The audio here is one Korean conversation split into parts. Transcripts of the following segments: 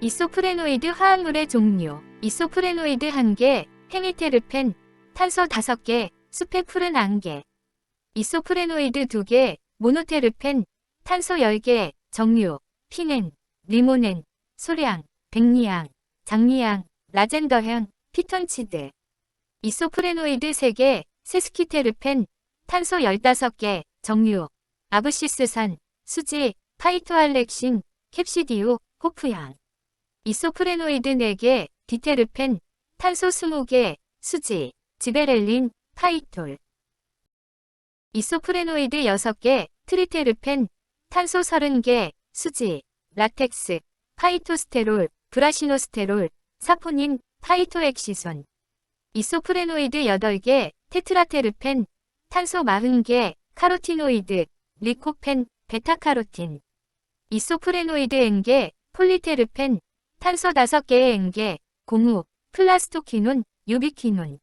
이소프레노이드 화합물의 종류 이소프레노이드 1개, 헤미테르펜, 탄소 5개, 수페풀은 1개 이소프레노이드 2개, 모노테르펜, 탄소 10개, 정류, 피넨, 리모넨, 소량, 백리향, 장리향, 라젠더향, 피톤치드 이소프레노이드 3개, 세스키테르펜, 탄소 15개, 정류, 아브시스산, 수지, 파이토알렉신, 캡시디오, 호프향. 이소프레노이드 4개, 디테르펜, 탄소 20개, 수지, 지베렐린, 파이톨. 이소프레노이드 6개, 트리테르펜, 탄소 30개, 수지, 라텍스, 파이토스테롤, 브라시노스테롤, 사포닌, 파이토엑시손. 이소프레노이드 8개, 테트라테르펜, 탄소 40개, 카로티노이드, 리코펜, 베타카로틴. 이소프레노이드 N개, 폴리테르펜, 탄소 5개의 N개, 고무, 플라스토키논, 유비키논.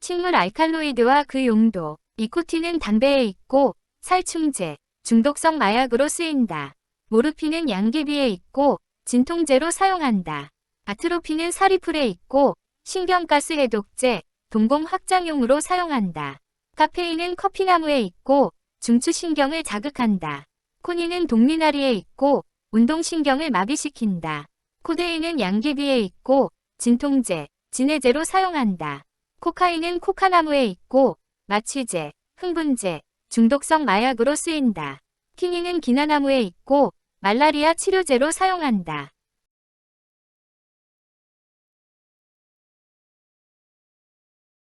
식물 알칼로이드와 그 용도. 이코틴은 담배에 있고 살충제, 중독성 마약으로 쓰인다. 모르핀은 양귀비에 있고 진통제로 사용한다. 아트로핀은 사리풀에 있고 신경가스 해독제, 동공 확장용으로 사용한다. 카페인은 커피나무에 있고 중추신경을 자극한다. 코닌은 동미나리에 있고 운동신경을 마비시킨다. 코데인은 양귀비에 있고 진통제, 진해제로 사용한다. 코카인은 코카나무에 있고 마취제, 흥분제, 중독성 마약으로 쓰인다. 키닌은 기나나무에 있고 말라리아 치료제로 사용한다.